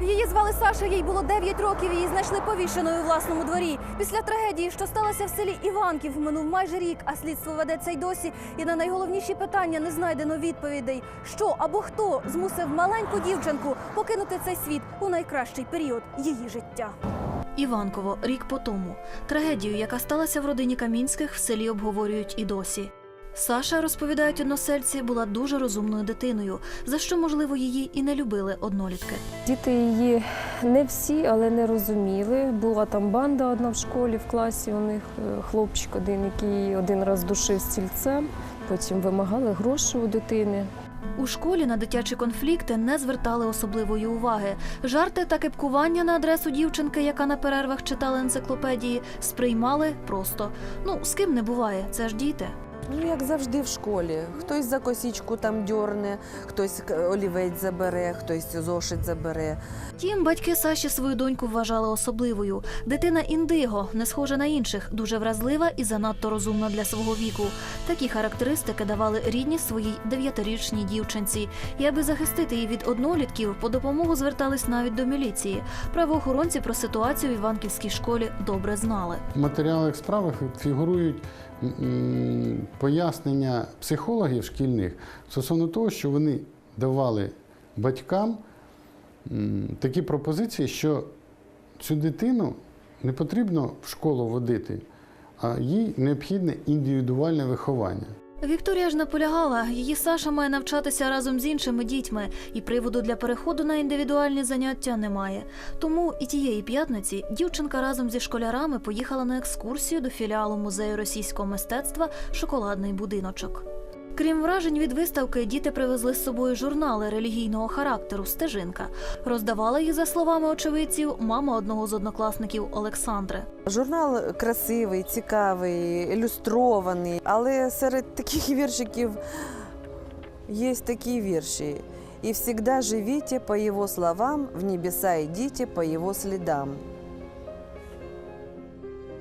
Її звали Саша, їй було 9 років. Її знайшли повішеною у власному дворі. Після трагедії, що сталося в селі Іванків, минув майже рік, а слідство ведеться й досі. І на найголовніші питання не знайдено відповідей. Що або хто змусив маленьку дівчинку покинути цей світ у найкращий період її життя. Іванково, рік по тому. Трагедію, яка сталася в родині Камінських, в селі обговорюють і досі. Саша, розповідають односельці, була дуже розумною дитиною, за що, можливо, її і не любили однолітки. Діти її не всі, але не розуміли. Була там банда одна в школі, в класі. У них е, хлопчик один, який один раз душив стільцем. Потім вимагали гроші у дитини. У школі на дитячі конфлікти не звертали особливої уваги. Жарти та кепкування на адресу дівчинки, яка на перервах читала енциклопедії, сприймали просто. Ну, з ким не буває, це ж діти. Ну, як завжди в школі. Хтось за косічку там дьорне, хтось олівець забере, хтось зошит забере. Втім, батьки Саші свою доньку вважали особливою. Дитина індиго, не схожа на інших, дуже вразлива і занадто розумна для свого віку. Такі характеристики давали рідні своїй дев'ятирічній дівчинці. І аби захистити її від однолітків, по допомогу звертались навіть до міліції. Правоохоронці про ситуацію в Іванківській школі добре знали. В матеріалах справи фігурують пояснення психологів шкільних стосовно того, що вони давали батькам такі пропозиції, що цю дитину не потрібно в школу водити, а їй необхідне індивідуальне виховання. Вікторія ж наполягала, її Саша має навчатися разом з іншими дітьми, і приводу для переходу на індивідуальні заняття немає. Тому і тієї п'ятниці дівчинка разом зі школярами поїхала на екскурсію до філіалу музею російського мистецтва Шоколадний будиночок. Крім вражень від виставки, діти привезли з собою журнали релігійного характеру Стежинка. Роздавала їх, за словами очевидців, мама одного з однокласників Олександри. Журнал красивий, цікавий, ілюстрований, але серед таких віршиків є такі вірші. «И всегда живите по его словам, в небеса идите по его слідам».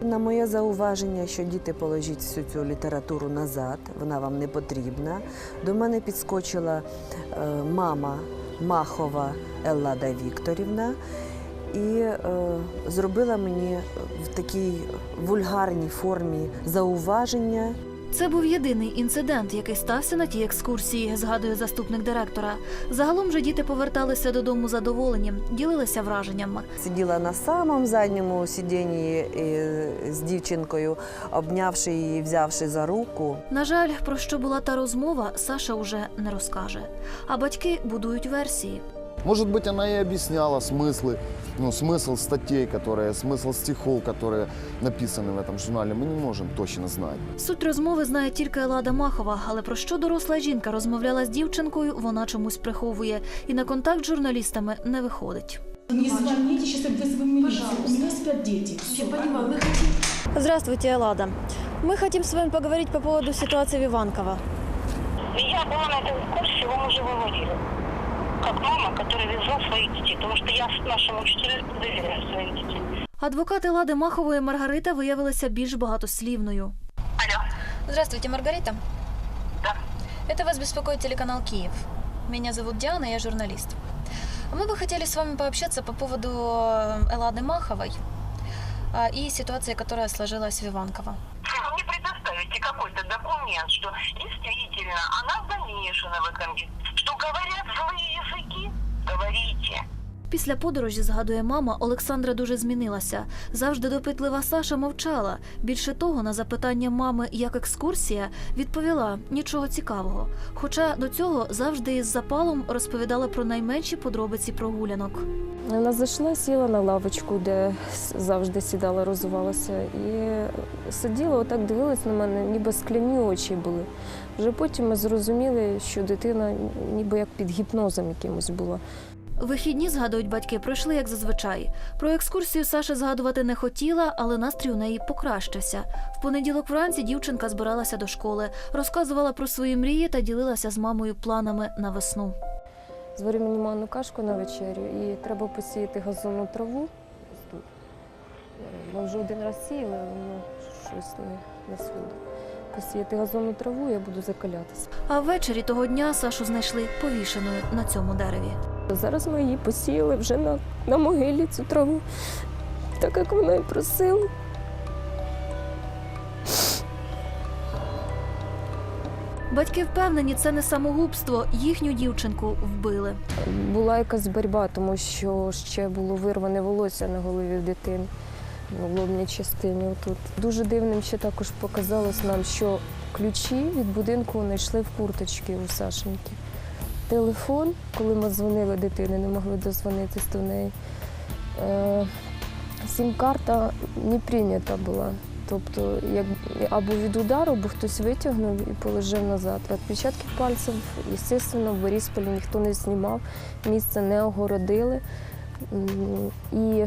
На моє зауваження, що діти положіть всю цю літературу назад, вона вам не потрібна. До мене підскочила е, мама Махова Еллада Вікторівна і е, зробила мені в такій вульгарній формі зауваження. Це був єдиний інцидент, який стався на тій екскурсії, згадує заступник директора. Загалом же діти поверталися додому задоволені, ділилися враженнями. Сиділа на самому задньому сидінні з дівчинкою, обнявши її, взявши за руку. На жаль, про що була та розмова, Саша уже не розкаже. А батьки будують версії. Может быть, она и объясняла смыслы, ну, смысл статей, которые, смысл стихов, которые написаны в этом журнале, мы не можем точно знать. Суть розмови знає тільки Елада Махова, але про що доросла жінка розмовляла з дівчинкою, вона чомусь приховує і на контакт з журналістами не виходить. Не звоните, сейчас я вызову милицию. У меня спят дети. Я понимаю, мы хотим. Здравствуйте, Эллада. Мы хотим с вами поговорить по поводу ситуации в Иванково. Я была на этом курсе, вам уже говорили. Как мама, которая везла своих детей. Потому что я с нашим учителем доверяю своих детей. Адвокат Елади Махової Маргарита виявилася більш багатослівною. Алло, Здравствуйте, Маргарита. да. Это вас беспокоит телеканал «Киев». Меня зовут Диана, я журналист. Мы бы хотели с вами пообщаться по поводу э, Эллады Маховой а, и ситуации, которая сложилась в Иванково. Вы мне предоставите какой-то документ, что действительно она замешана в этом деле. Что Говорят злые языки, говорите. Після подорожі, згадує мама, Олександра дуже змінилася. Завжди допитлива Саша мовчала. Більше того, на запитання мами, як екскурсія, відповіла нічого цікавого. Хоча до цього завжди із запалом розповідала про найменші подробиці прогулянок. Вона зайшла, сіла на лавочку, де завжди сідала, розувалася, і сиділа, отак дивилась на мене, ніби скляні очі були. Вже потім ми зрозуміли, що дитина ніби як під гіпнозом якимось була. Вихідні, згадують батьки, пройшли як зазвичай. Про екскурсію Саша згадувати не хотіла, але настрій у неї покращився. В понеділок вранці дівчинка збиралася до школи, розказувала про свої мрії та ділилася з мамою планами на весну. Зварю мені манну кашку на вечерю, і треба посіяти газонну траву. Тут. Ми вже один раз сіяли, але воно щось не, не сходить. Посіяти газонну траву, я буду закалятися. А ввечері того дня Сашу знайшли повішеною на цьому дереві. Зараз ми її посіяли вже на, на могилі цю траву, так як вона і просила. Батьки впевнені, це не самогубство. Їхню дівчинку вбили. Була якась боротьба, тому що ще було вирване волосся на голові дитини в лобній частині. Отут. Дуже дивним ще також показалось нам, що ключі від будинку знайшли в курточці у Сашеньки. Телефон, коли ми дзвонили дитини, не могли дозвонитись до неї. Е, сім-карта не прийнята була. Тобто, як або від удару, або хтось витягнув і положив назад. Відпечатки пальців, звісно, в Борисполі ніхто не знімав, місце не огородили. І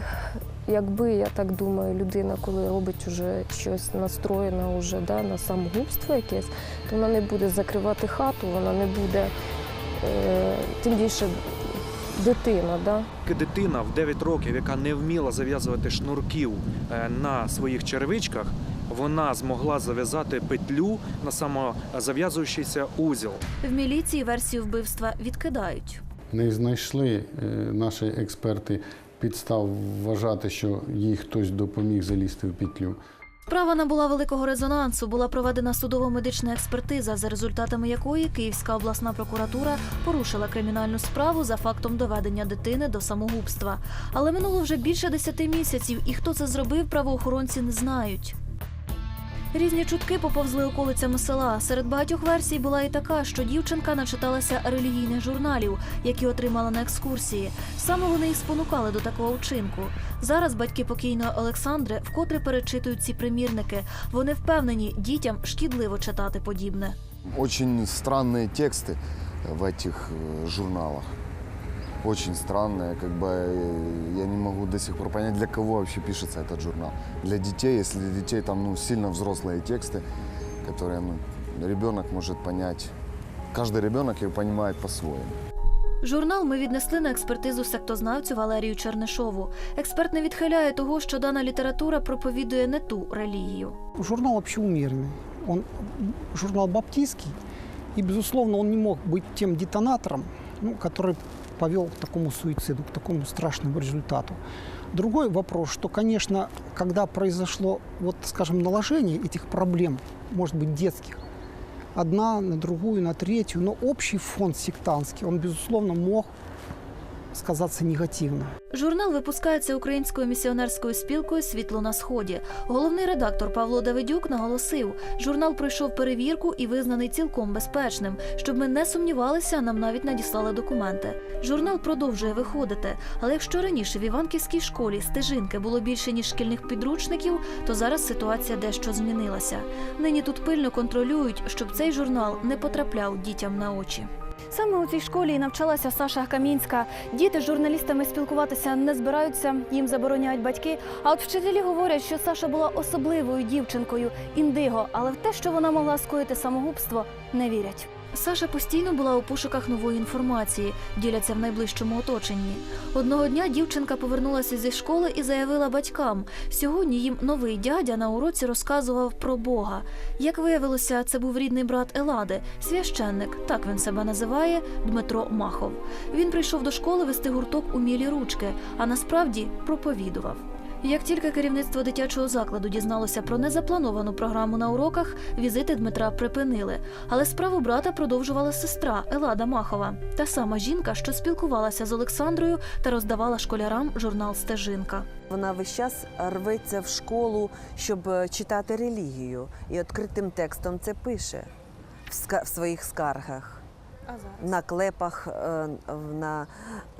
якби, я так думаю, людина, коли робить уже щось настроєне уже, да, на самогубство якесь, то вона не буде закривати хату, вона не буде, тим більше дитина. Да? Дитина в 9 років, яка не вміла зав'язувати шнурків е, на своїх черевичках, вона змогла зав'язати петлю на самозав'язуючийся узіл. В міліції версію вбивства відкидають. Не знайшли е, наші експерти підстав вважати, що їй хтось допоміг залізти в петлю. Справа набула великого резонансу. Була проведена судово-медична експертиза, за результатами якої Київська обласна прокуратура порушила кримінальну справу за фактом доведення дитини до самогубства. Але минуло вже більше десяти місяців, і хто це зробив, правоохоронці не знають. Різні чутки поповзли околицями села. Серед багатьох версій була і така, що дівчинка начиталася релігійних журналів, які отримала на екскурсії. Саме вони і спонукали до такого вчинку. Зараз батьки покійної Олександри вкотре перечитують ці примірники. Вони впевнені, дітям шкідливо читати подібне. Очень странные тексты в этих э, журналах. Очень странные, как бы э, я не могу до сих пор понять, для кого вообще пишется этот журнал. Для детей, если для детей там ну, сильно взрослые тексты, которые ну, ребенок может понять. Каждый ребенок их понимает по-своему. Журнал ми віднесли на експертизу сектознавцю Валерію Чернишову. Експерт не відхиляє того, що дана література проповідує не ту релігію. Журнал вообще умеренный. Он журнал баптистский, и, безусловно, он не мог быть тем детонатором, ну, который повел к такому суициду, к такому страшному результату. Другой вопрос, что, конечно, когда произошло, вот, скажем, наложение этих проблем, может быть, детских, одна на другую, на третью, но общий фон сектантский, он, безусловно, мог сказаться негативно. Журнал випускається українською місіонерською спілкою Світло на сході. Головний редактор Павло Давидюк наголосив, журнал пройшов перевірку і визнаний цілком безпечним. Щоб ми не сумнівалися, нам навіть надіслали документи. Журнал продовжує виходити. Але якщо раніше в Іванківській школі стежинки було більше ніж шкільних підручників, то зараз ситуація дещо змінилася. Нині тут пильно контролюють, щоб цей журнал не потрапляв дітям на очі. Саме у цій школі і навчалася Саша Камінська. Діти з журналістами спілкуватися не збираються, їм забороняють батьки. А от вчителі говорять, що Саша була особливою дівчинкою, індиго, але в те, що вона могла скоїти самогубство, не вірять. Саша постійно була у пошуках нової інформації, діляться в найближчому оточенні. Одного дня дівчинка повернулася зі школи і заявила батькам. Сьогодні їм новий дядя на уроці розказував про Бога. Як виявилося, це був рідний брат Елади, священник, так він себе називає, Дмитро Махов. Він прийшов до школи вести гурток умілі ручки, а насправді проповідував. Як тільки керівництво дитячого закладу дізналося про незаплановану програму на уроках, візити Дмитра припинили. Але справу брата продовжувала сестра Елада Махова, та сама жінка, що спілкувалася з Олександрою та роздавала школярам журнал Стежинка. Вона весь час рветься в школу, щоб е, читати релігію. І відкритим текстом це пише в, своїх скаргах На клепах е, в- на,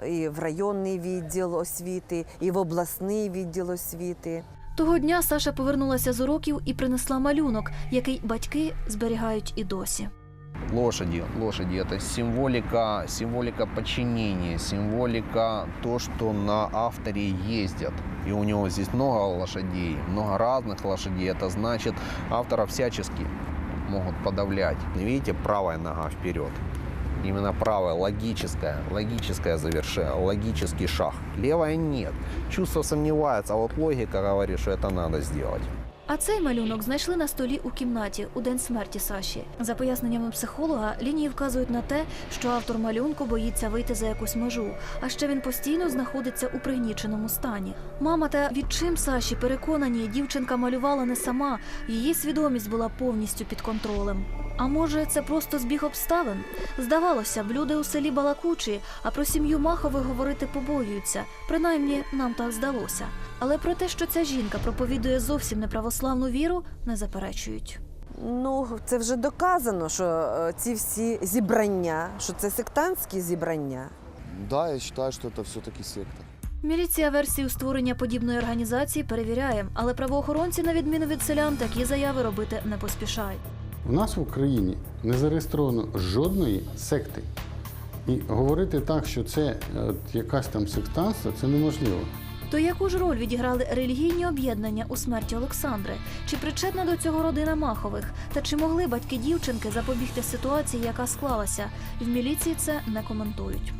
і в районний відділ освіти, і в обласний відділ освіти. Того дня Саша повернулася з уроків і принесла малюнок, який батьки зберігають і досі. Лошади, лошади – это символика, символика подчинения, символика то, что на авторе ездят. И у него здесь много лошадей, много разных лошадей. Это значит, автора всячески могут подавлять. Видите, правая нога вперед. Именно правая, логическая, логическое завершение, логический шаг. Левая нет. Чувство сомневается, а вот логика говорит, что это надо сделать. А цей малюнок знайшли на столі у кімнаті у день смерті Саші. За поясненнями психолога, лінії вказують на те, що автор малюнку боїться вийти за якусь межу, а ще він постійно знаходиться у пригніченому стані. Мама та відчим Саші переконані, дівчинка малювала не сама, її свідомість була повністю під контролем. А може, це просто збіг обставин? Здавалося б, люди у селі балакучі, а про сім'ю Махових говорити побоюються. Принаймні, нам так здалося. Але про те, що ця жінка проповідує зовсім неправославну віру, не заперечують. Ну, це вже доказано, що е, ці всі зібрання, що це сектантські зібрання. Да, я считаю, что это все-таки секта. Міліція версію створення подібної організації перевіряє, але правоохоронці, на відміну від селян, такі заяви робити не поспішають. У нас в Україні не зареєстровано жодної секти. І говорити так, що це е, якась там сектантство, це неможливо. То яку ж роль відіграли релігійні об'єднання у смерті Олександри? Чи причетна до цього родина Махових? Та чи могли батьки дівчинки запобігти ситуації, яка склалася? В міліції це не коментують.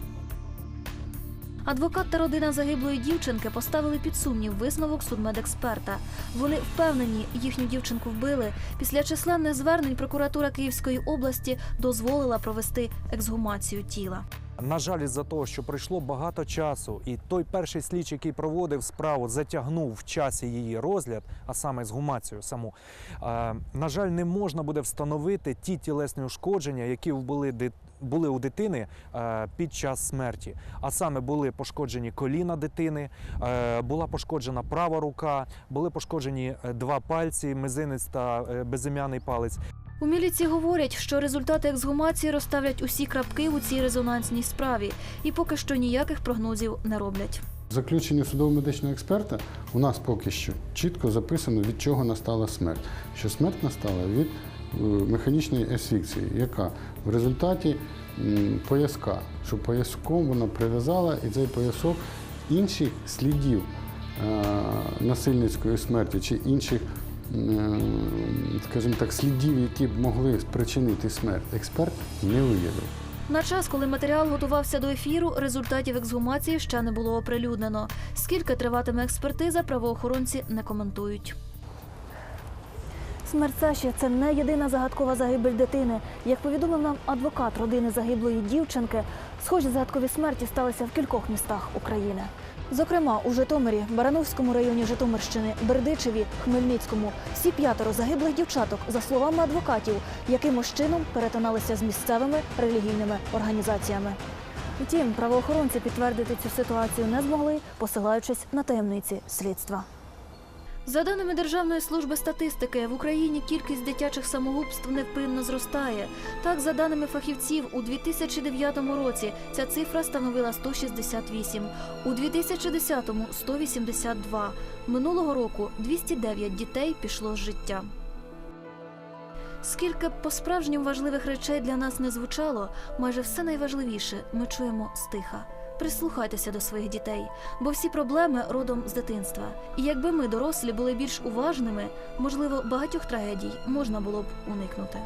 Адвокат та родина загиблої дівчинки поставили під сумнів висновок судмедексперта. Вони впевнені, їхню дівчинку вбили. Після численних звернень прокуратура Київської області дозволила провести ексгумацію тіла. На жаль, із-за того, що пройшло багато часу, і той перший слідчий, який проводив справу, затягнув в часі її розгляд, а саме з гумацією саму. е, На жаль, не можна буде встановити ті тілесні ушкодження, які були були у дитини е, під час смерті. А саме були пошкоджені коліна дитини, е, була пошкоджена права рука, були пошкоджені два пальці, мизинець та безім'яний палець. У міліції говорять, що результати ексгумації розставлять усі крапки у цій резонансній справі, і поки що ніяких прогнозів не роблять. В заключенні судово-медичного експерта у нас поки що чітко записано, від чого настала смерть. Що смерть настала від е, механічної асфіксії, яка в результаті пояска, що пояском вона прив'язала, і цей поясок інших слідів е, насильницької смерті чи інших, скажімо так, слідів, які б могли спричинити смерть, експерт не виявив. На час, коли матеріал готувався до ефіру, результатів ексгумації ще не було оприлюднено. Скільки триватиме експертиза, правоохоронці не коментують. Смерть Саші це не єдина загадкова загибель дитини. Як повідомив нам адвокат родини загиблої дівчинки, схожі загадкові смерті сталися в кількох містах України. Зокрема, у Житомирі, Барановському районі Житомирщини, Бердичеві, Хмельницькому всі п'ятеро загиблих дівчаток, за словами адвокатів, якимось чином перетиналися з місцевими релігійними організаціями. Втім, правоохоронці підтвердити цю ситуацію не змогли, посилаючись на таємниці слідства. За даними Державної служби статистики, в Україні кількість дитячих самогубств невпинно зростає. Так, за даними фахівців, у 2009 році ця цифра становила 168, у 2010-му – 182. Минулого року 209 дітей пішло з життя. Скільки б по-справжньому важливих речей для нас не звучало, майже все найважливіше ми чуємо стиха. Прислухайтеся до своїх дітей, бо всі проблеми родом з дитинства. І якби ми, дорослі, були більш уважними, можливо, багатьох трагедій можна було б уникнути.